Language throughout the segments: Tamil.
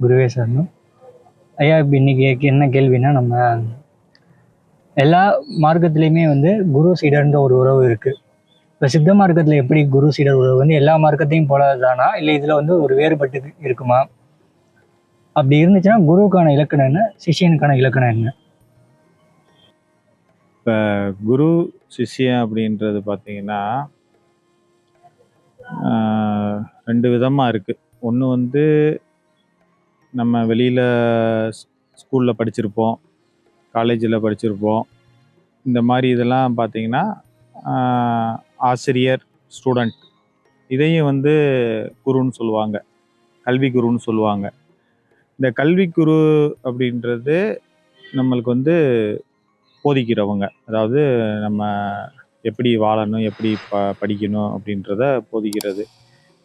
குருவே சரணம் ஐயா இப்போ இன்னைக்கு என்ன கேள்வின்னா நம்ம எல்லா மார்க்கத்துலேயுமே வந்து குரு சீடர்ன்ற ஒரு உறவு இருக்குது இப்போ சித்த மார்க்கத்தில் எப்படி குரு சீடர் உறவு? வந்து எல்லா மார்க்கத்தையும் போலதானா? இல்லை இதில் வந்து ஒரு வேறுபட்டு இருக்குமா? அப்படி இருந்துச்சுன்னா குருவுக்கான இலக்கணம் என்ன? சிஷியனுக்கான இலக்கணம் என்ன? இப்போ குரு சிஷ்யன் அப்படின்றது பார்த்தீங்கன்னா ரெண்டு விதமாக இருக்குது ஒன்று வந்து நம்ம வெளியில் ஸ்கூலில் படிச்சிருப்போம் காலேஜில் படிச்சிருப்போம். இந்த மாதிரி இதெல்லாம் பார்த்திங்கன்னா ஆசிரியர் ஸ்டூடெண்ட் இதையும் வந்து குருன்னு சொல்லுவாங்க. கல்வி குருன்னு சொல்லுவாங்க. இந்த கல்வி குரு அப்படின்றது நம்மளுக்கு வந்து போதிக்கிறவங்க. அதாவது நம்ம எப்படி வாழணும் எப்படி ப படிக்கணும் அப்படின்றத போதிக்கிறது.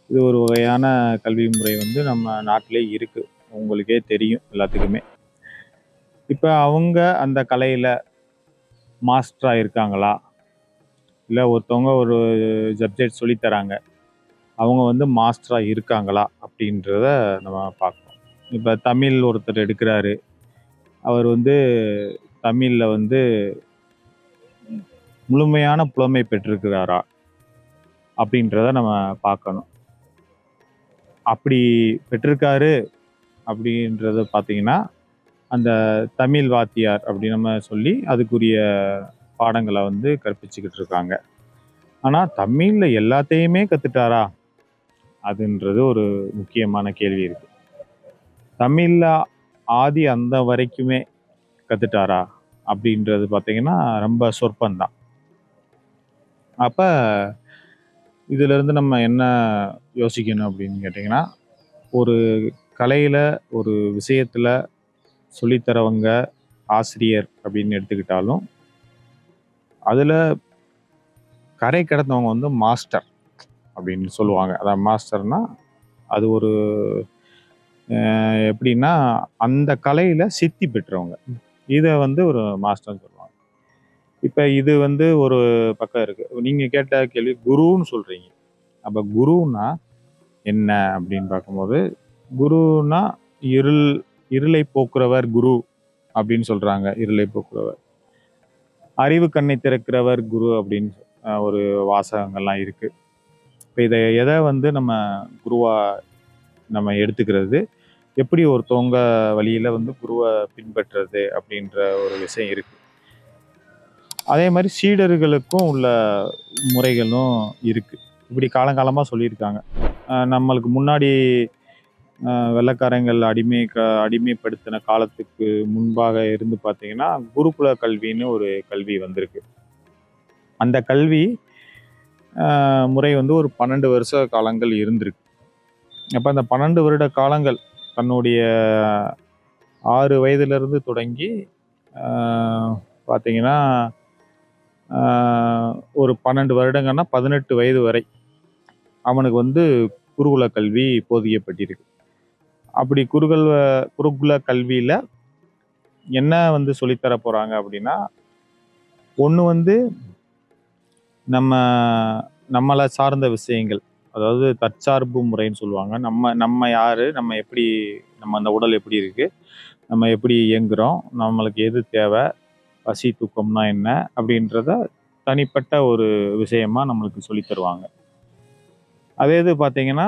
இது ஒரு வகையான கல்வி முறை வந்து நம்ம நாட்டிலே இருக்குது உங்களுக்கே தெரியும் எல்லாத்துக்குமே. இப்போ அவங்க அந்த கலையில் மாஸ்டராக இருக்காங்களா இல்லை ஒருத்தவங்க ஒரு சப்ஜெக்ட் சொல்லித்தராங்க. அவங்க வந்து மாஸ்டராக இருக்காங்களா? அப்படின்றத நம்ம பார்க்கணும். இப்போ தமிழ் ஒருத்தர் எடுக்கிறாரு. அவர் வந்து தமிழில் வந்து முழுமையான புலமை பெற்றிருக்கிறாரா? அப்படின்றத நம்ம பார்க்கணும். அப்படி பெற்றிருக்காரு. அப்படின்றத பார்த்தீங்கன்னா அந்த தமிழ் வாத்தியார் அப்படி நம்ம சொல்லி அதுக்குரிய பாடங்களை வந்து கற்பிச்சுக்கிட்டு இருக்காங்க. ஆனால் தமிழில் எல்லாத்தையுமே கற்றுட்டாரா அதுன்றது ஒரு முக்கியமான கேள்வி இருக்குது தமிழில் ஆதி அந்த வரைக்குமே கற்றுட்டாரா அப்படின்றது பார்த்திங்கன்னா ரொம்ப சொற்பந்தான். அப்போ இதிலிருந்து நம்ம என்ன யோசிக்கணும் அப்படின்னு கேட்டிங்கன்னா ஒரு கலையில் ஒரு விஷயத்தில் சொல்லித்தரவங்க ஆசிரியர் அப்படின்னு எடுத்துக்கிட்டாலும் அதில் கரை கடந்தவங்க வந்து மாஸ்டர் அப்படின்னு சொல்லுவாங்க. அதான் மாஸ்டர்னா அது ஒரு எப்படின்னா அந்த கலையில் சித்தி பெற்றவங்க. இதை வந்து ஒரு மாஸ்டர்னு சொல்லுவாங்க. இப்போ இது வந்து ஒரு பக்கம் இருக்குது நீங்கள் கேட்ட கேள்வி குருன்னு சொல்கிறீங்க அப்போ குருன்னா என்ன அப்படின்னு பார்க்கும்போது குருன்னா இருள் இருளை போக்குறவர் குரு அப்படின்னு சொல்கிறாங்க இருளை போக்குறவர். அறிவு கண்ணை திறக்கிறவர் குரு அப்படின்னு ஒரு வாசகங்கள்லாம் இருக்குது இப்போ இதை எதை வந்து நம்ம குருவாக நம்ம எடுத்துக்கிறது? எப்படி ஒருத்தவங்க வழியில் வந்து குருவை பின்பற்றுறது அப்படின்ற ஒரு விஷயம் இருக்குது அதே மாதிரி சீடர்களுக்கும் உள்ள முறைகளும் இருக்குது இப்படி காலங்காலமாக சொல்லியிருக்காங்க. நம்மளுக்கு முன்னாடி வெள்ளைக்காரங்கள் அடிமை க அடிமைப்படுத்தின காலத்துக்கு முன்பாக இருந்து பார்த்தீங்கன்னா குருகுல கல்வின்னு ஒரு கல்வி வந்திருக்கு. அந்த கல்வி முறை வந்து ஒரு பன்னெண்டு வருஷ காலங்கள் இருந்திருக்கு. அப்போ அந்த பன்னெண்டு வருட காலங்கள் தன்னுடைய ஆறு வயதிலிருந்து தொடங்கி பார்த்திங்கன்னா பார்த்தீங்கன்னா ஒரு பன்னெண்டு வருடங்கன்னா பதினெட்டு வயது வரை அவனுக்கு வந்து குருகுல கல்வி போதிக்கப்பட்டிருக்கு. அப்படி குருகல் குருகுல கல்வியில் என்ன வந்து சொல்லித்தர போகிறாங்க அப்படின்னா ஒன்று வந்து நம்ம நம்மளை சார்ந்த விஷயங்கள். அதாவது தற்சார்பு முறைன்னு சொல்லுவாங்க. நம்ம நம்ம யார் நம்ம எப்படி நம்ம அந்த உடல் எப்படி இருக்குது நம்ம எப்படி இயங்குகிறோம் நம்மளுக்கு எது தேவை பசி தூக்கம்னா என்ன அப்படின்றத தனிப்பட்ட ஒரு விஷயமாக நம்மளுக்கு சொல்லித் தருவாங்க. அதே இது பார்த்தீங்கன்னா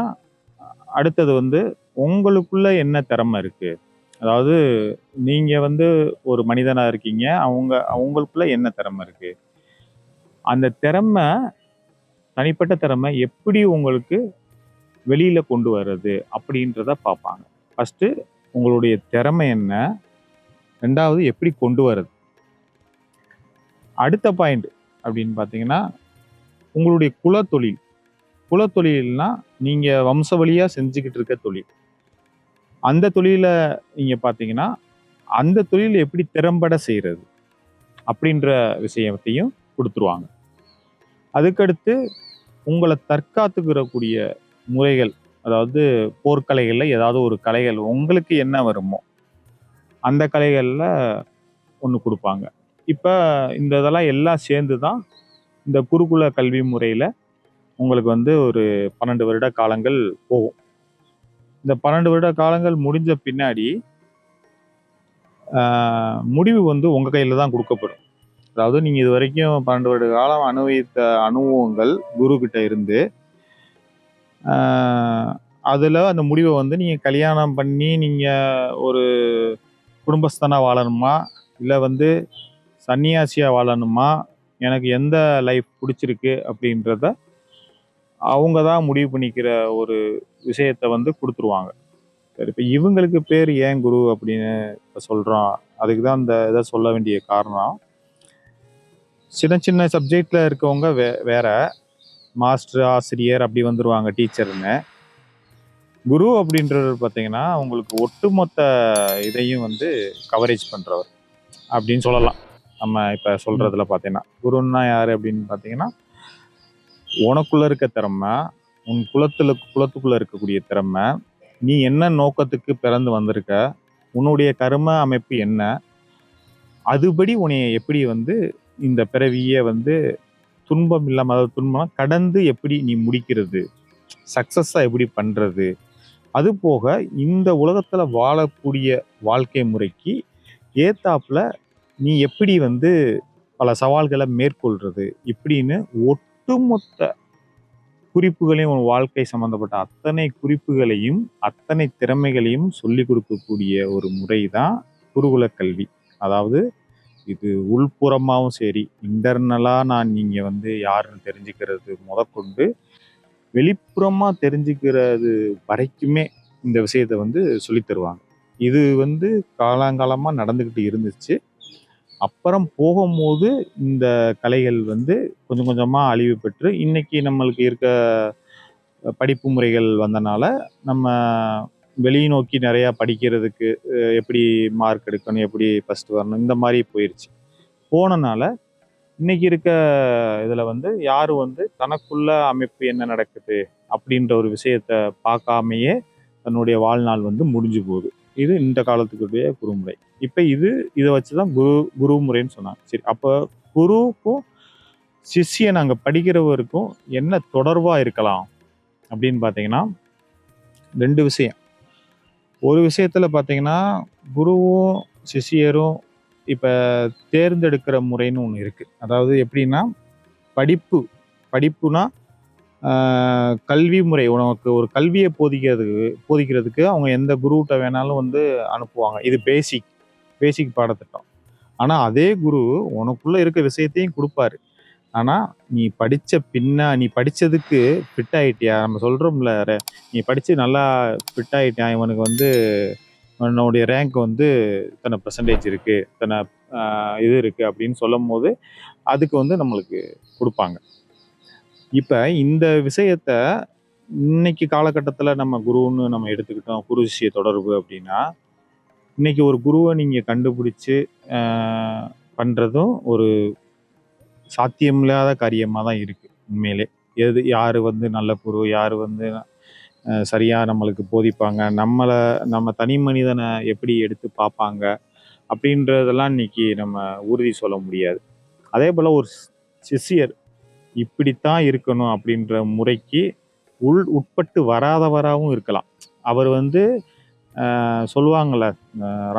அடுத்தது வந்து உங்களுக்குள்ள என்ன திறமை இருக்கு? அதாவது நீங்க வந்து ஒரு மனிதனா இருக்கீங்க. அவங்க அவங்களுக்குள்ள என்ன திறமை இருக்கு? அந்த திறமை தனிப்பட்ட திறமை எப்படி உங்களுக்கு வெளியில கொண்டு வர்றது அப்படின்றத பார்ப்பாங்க. ஃபர்ஸ்ட் உங்களுடைய திறமை என்ன? ரெண்டாவது எப்படி கொண்டு வர்றது? அடுத்த பாயிண்ட் அப்படின்னு பார்த்தீங்கன்னா உங்களுடைய குலத்தொழில். குலத்தொழில்னா நீங்கள் வம்ச வழியாக செஞ்சுக்கிட்டு இருக்க தொழில். அந்த தொழிலை நீங்கள் பார்த்தீங்கன்னா அந்த தொழில் எப்படி திறம்பட செய்கிறது அப்படின்ற விஷயத்தையும் கொடுத்துருவாங்க. அதுக்கடுத்து உங்களை தற்காத்துக்கிறக்கூடிய முறைகள் அதாவது போர்க்கலைகளில் ஏதாவது ஒரு கலைகள் உங்களுக்கு என்ன வருமோ அந்த கலைகளில் ஒன்று கொடுப்பாங்க. இப்போ இந்த இதெல்லாம் எல்லாம் சேர்ந்து தான் இந்த குருகுல கல்வி முறையில் உங்களுக்கு வந்து ஒரு பன்னெண்டு வருட காலங்கள் போகும். இந்த பன்னெண்டு வருட காலங்கள் முடிஞ்ச பின்னாடி முடிவு வந்து உங்கள் கையில் தான் கொடுக்கப்படும். அதாவது நீங்கள் இது வரைக்கும் பன்னெண்டு வருட காலம் அனுபவித்த அனுபவங்கள் குரு கிட்ட இருந்து அதில் அந்த முடிவை வந்து நீங்கள் கல்யாணம் பண்ணி நீங்கள் ஒரு குடும்பஸ்தனாக வாழணுமா? இல்லை வந்து சன்னியாசியாக வாழணுமா? எனக்கு எந்த லைஃப் பிடிச்சிருக்கு அப்படின்றத அவங்க தான் முடிவு பண்ணிக்கிற ஒரு விஷயத்த வந்து கொடுத்துருவாங்க. சரி இப்போ இவங்களுக்கு பேர் ஏன் குரு அப்படின்னு இப்போ சொல்கிறோம் அதுக்கு தான் இந்த இதை சொல்ல வேண்டிய காரணம். சின்ன சின்ன சப்ஜெக்டில் இருக்கவங்க வே வேற. மாஸ்டர் ஆசிரியர் அப்படி வந்துடுவாங்க டீச்சர்னு குரு அப்படின்றவர் பார்த்தீங்கன்னா உங்களுக்கு ஒட்டுமொத்த இதையும் வந்து கவரேஜ் பண்ணுறவர் அப்படின்னு சொல்லலாம். நம்ம இப்போ சொல்கிறதுல பார்த்தீங்கன்னா குருன்னா யார் அப்படின்னு பார்த்தீங்கன்னா உனக்குள்ள இருக்க திறமை உன் குலத்துல குலத்துக்குள்ள இருக்கக்கூடிய திறமை நீ என்ன நோக்கத்துக்கு பிறந்து வந்திருக்க உன்னுடைய கரும அமைப்பு என்ன அதுபடி உன்னைய எப்படி வந்து இந்த பிறவியை வந்து துன்பம் இல்லாம அதாவது துன்பம் கடந்து எப்படி நீ முடிக்கிறது சக்ஸஸாக எப்படி பண்ணுறது அது போக இந்த உலகத்தில் வாழக்கூடிய வாழ்க்கை முறைக்கு ஏத்தாப்பில் நீ எப்படி வந்து பல சவால்களை மேற்கொள்றது இப்படின்னு ஒட்டுமொத்த குறிப்புகளையும் உன் வாழ்க்கை சம்பந்தப்பட்ட அத்தனை குறிப்புகளையும் அத்தனை திறமைகளையும் சொல்லி கொடுக்கக்கூடிய ஒரு முறை தான் குருகுல கல்வி. அதாவது இது உள்புறமாகவும் சரி இன்டர்னலாக நான் நீங்கள் வந்து யாருன்னு தெரிஞ்சுக்கிறது முதற்கொண்டு வெளிப்புறமாக தெரிஞ்சுக்கிறது வரைக்குமே இந்த விஷயத்தை வந்து சொல்லித் தருவாங்க. இது வந்து காலாங்காலமாக நடந்துக்கிட்டு இருந்துச்சு. அப்புறம் போகும்போது இந்த கலைகள் வந்து கொஞ்சம் கொஞ்சமாக அழிவு பெற்று இன்னைக்கு நம்மளுக்கு இருக்க படிப்பு முறைகள் வந்தனால நம்ம வெளியே நோக்கி நிறையா படிக்கிறதுக்கு எப்படி மார்க் எடுக்கணும் எப்படி ஃபஸ்ட்டு வரணும் இந்த மாதிரி போயிடுச்சு போனனால இன்னைக்கு இருக்க இதில் வந்து யார் வந்து தனக்குள்ள அமைப்பு என்ன நடக்குது அப்படின்ற ஒரு விஷயத்த பார்க்காமையே தன்னுடைய வாழ்நாள் வந்து முடிஞ்சு போகுது. இது இந்த காலத்துக்குரிய குருமுறை. இப்போ இது இதை வச்சு தான் குரு குரு முறைன்னு சொன்னாங்க. சரி அப்போ குருவுக்கும் சிஷ்யன் அங்கே படிக்கிறவருக்கும் என்ன தொடர்பாக இருக்கலாம் அப்படின்னு பார்த்தீங்கன்னா ரெண்டு விஷயம். ஒரு விஷயத்தில் பார்த்தீங்கன்னா குருவும் சிஷ்யரும் இப்போ தேர்ந்தெடுக்கிற முறைன்னு ஒன்று இருக்குது அதாவது எப்படின்னா படிப்பு படிப்புனா கல்வி முறை உனக்கு ஒரு கல்வியை போதிக்கிறதுக்கு போதிக்கிறதுக்கு அவங்க எந்த குருவிட்ட வேணாலும் வந்து அனுப்புவாங்க. இது பேசிக் பேசிக் பாடத்திட்டம். ஆனால் அதே குரு உனக்குள்ளே இருக்க விஷயத்தையும் கொடுப்பாரு. ஆனால் நீ படித்த பின்னா நீ படித்ததுக்கு ஃபிட் ஆகிட்டியா நம்ம சொல்கிறோம்ல நீ படித்து நல்லா ஃபிட் ஆகிட்டியா இவனுக்கு வந்து உன்னுடைய ரேங்க் வந்து இத்தனை பர்சன்டேஜ் இருக்குது இத்தனை இது இருக்குது அப்படின்னு சொல்லும் போது அதுக்கு வந்து நம்மளுக்கு கொடுப்பாங்க. இப்போ இந்த விஷயத்த இன்னைக்கு காலகட்டத்தில் நம்ம குருன்னு நம்ம எடுத்துக்கிட்டோம் குரு சிஷ்ய தொடர்பு அப்படின்னா இன்னைக்கு ஒரு குருவை நீங்கள் கண்டுபிடிச்சு பண்ணுறதும் பண்றதும் ஒரு சாத்தியமில்லாத காரியமாக தான் இருக்கு உண்மையிலே. எது யார் வந்து நல்ல குரு யார் வந்து சரியாக நம்மளுக்கு போதிப்பாங்க நம்மளை நம்ம தனி மனிதனை எப்படி எடுத்து பார்ப்பாங்க அப்படின்றதெல்லாம் இன்னைக்கு நம்ம உறுதி சொல்ல முடியாது. அதே போல் ஒரு சி- சிஷ்யர் இப்படித்தான் இருக்கணும் அப்படின்ற முறைக்கு உள் உட்பட்டு வராதவராகவும் இருக்கலாம். அவர் வந்து சொல்லுவாங்கள்ல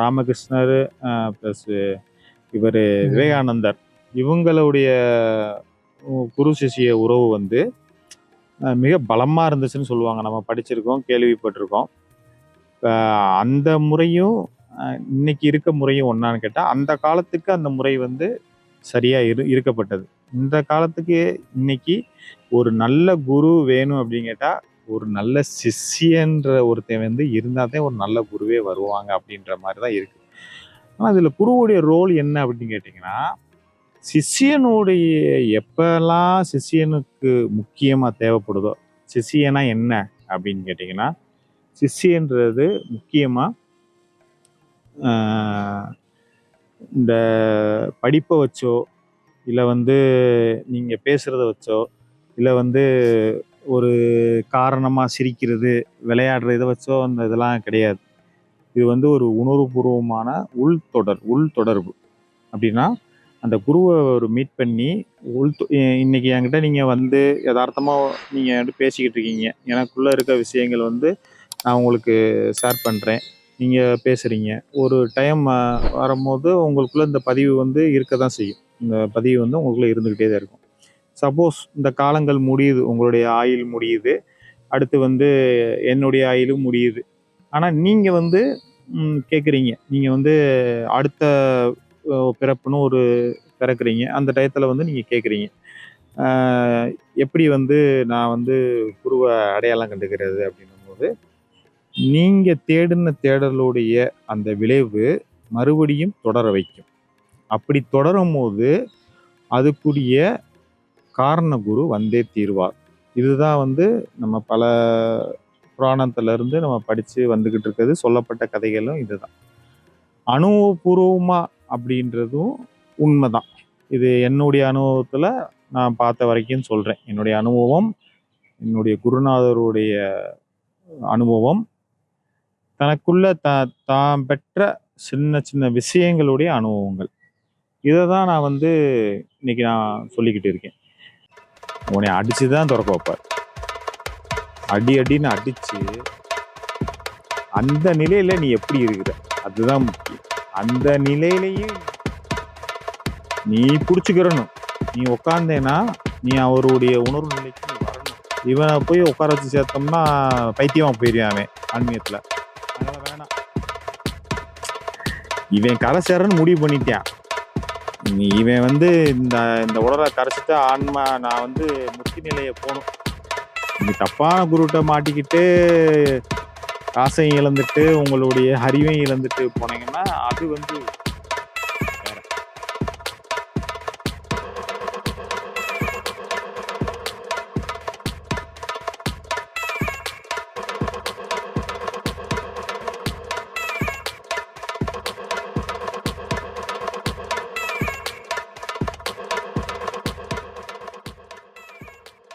ராமகிருஷ்ணர் ப்ளஸ் இவர் விவேகானந்தர் இவங்களுடைய குரு சிஷ்ய உறவு வந்து மிக பலமா இருந்துச்சுன்னு சொல்லுவாங்க. நம்ம படிச்சிருக்கோம் கேள்விப்பட்டிருக்கோம். அந்த முறையும் இன்னைக்கு இருக்க முறையும் ஒன்னான்னு கேட்டா அந்த காலத்துக்கு அந்த முறை வந்து சரியா இரு இருக்கப்பட்டது. இந்த காலத்துக்கு இன்னைக்கு ஒரு நல்ல குரு வேணும் அப்படின்னு கேட்டால் ஒரு நல்ல சிஷ்யன்ற ஒருத்தன் வந்து இருந்தால் தான் ஒரு நல்ல குருவே வருவாங்க அப்படின்ற மாதிரி தான் இருக்குது ஆனால் அதில் குருவுடைய ரோல் என்ன அப்படின்னு கேட்டிங்கன்னா சிஷ்யனுடைய எப்பெல்லாம் சிஷ்யனுக்கு முக்கியமாக தேவைப்படுதோ சிஷியனா என்ன அப்படின்னு கேட்டிங்கன்னா சிஷ்யன்றது முக்கியமாக இந்த படிப்பை வச்சோ இல்லை வந்து நீங்கள் பேசுகிறத வச்சோ இல்லை வந்து ஒரு காரணமாக சிரிக்கிறது விளையாடுற இதை வச்சோ அந்த இதெல்லாம் கிடையாது. இது வந்து ஒரு உணர்வுபூர்வமான உள் தொடர் உள் தொடர்பு. அப்படின்னா அந்த குருவை ஒரு மீட் பண்ணி உள் இன்னைக்கு என்கிட்ட நீங்கள் வந்து யதார்த்தமாக நீங்கள் வந்து பேசிக்கிட்டு இருக்கீங்க. எனக்குள்ளே இருக்க விஷயங்கள் வந்து நான் உங்களுக்கு ஷேர் பண்ணுறேன் நீங்கள் பேசுகிறீங்க ஒரு டைம் வரும்போது உங்களுக்குள்ளே இந்த பதிவு வந்து இருக்க தான் செய்யும். இந்த பதிவு வந்து உங்களுக்குள்ள இருந்துக்கிட்டே தான் இருக்கும். சப்போஸ் இந்த காலங்கள் முடியுது உங்களுடைய ஆயில் முடியுது அடுத்து வந்து என்னுடைய ஆயிலும் முடியுது. ஆனால் நீங்கள் வந்து கேட்குறீங்க நீங்கள் வந்து அடுத்த பிறப்புன்னு ஒரு பிறக்குறீங்க. அந்த டயத்தில் வந்து நீங்கள் கேட்குறீங்க எப்படி வந்து நான் வந்து குருவை அடையாளம் கண்டுக்கிறது அப்படின்னும் போது நீங்கள் தேடின தேடலுடைய அந்த விளைவு மறுபடியும் தொடர வைக்கும். அப்படி தொடரும் போது அதுக்குரிய காரண குரு வந்தே தீர்வார். இதுதான் வந்து நம்ம பல புராணத்திலிருந்து நம்ம படித்து வந்துக்கிட்டு இருக்கிறது சொல்லப்பட்ட கதைகளும் இதுதான். அனுபவபூர்வமாக அப்படின்றதும் உண்மைதான். இது என்னுடைய அனுபவத்தில் நான் பார்த்த வரைக்கும் சொல்கிறேன் என்னுடைய அனுபவம் என்னுடைய குருநாதருடைய அனுபவம் தனக்குள்ள த தான் பெற்ற சின்ன சின்ன விஷயங்களுடைய அனுபவங்கள். இதை தான் நான் வந்து இன்னைக்கு நான் சொல்லிக்கிட்டு இருக்கேன். உன்னை அடித்து தான் திறக்க வைப்பார். அடி அடின்னு அடித்து அந்த நிலையில் நீ எப்படி இருக்கிற? அதுதான் முக்கியம். அந்த நிலையிலையும் நீ பிடிச்சிக்கிறணும். நீ உக்காந்தேன்னா நீ அவருடைய உணர்வு நிலைக்கு வரணும். இவனை போய் உட்கார வச்சு சேர்த்தோம்னா பைத்தியமாக போயிருவான் அவன் ஆன்மீகத்துல. வேணாம். இவன் கரை சேரன்னு முடிவு பண்ணிட்டான். இவன் வந்து இந்த இந்த உடலை கரைச்சிட்டு ஆன்மா நான் வந்து முத்தி நிலையை போகணும். இந்த தப்பான குருட்ட மாட்டிக்கிட்டு காசையும் இழந்துட்டு உங்களுடைய அறிவையும் இழந்துட்டு போனீங்கன்னா அது வந்து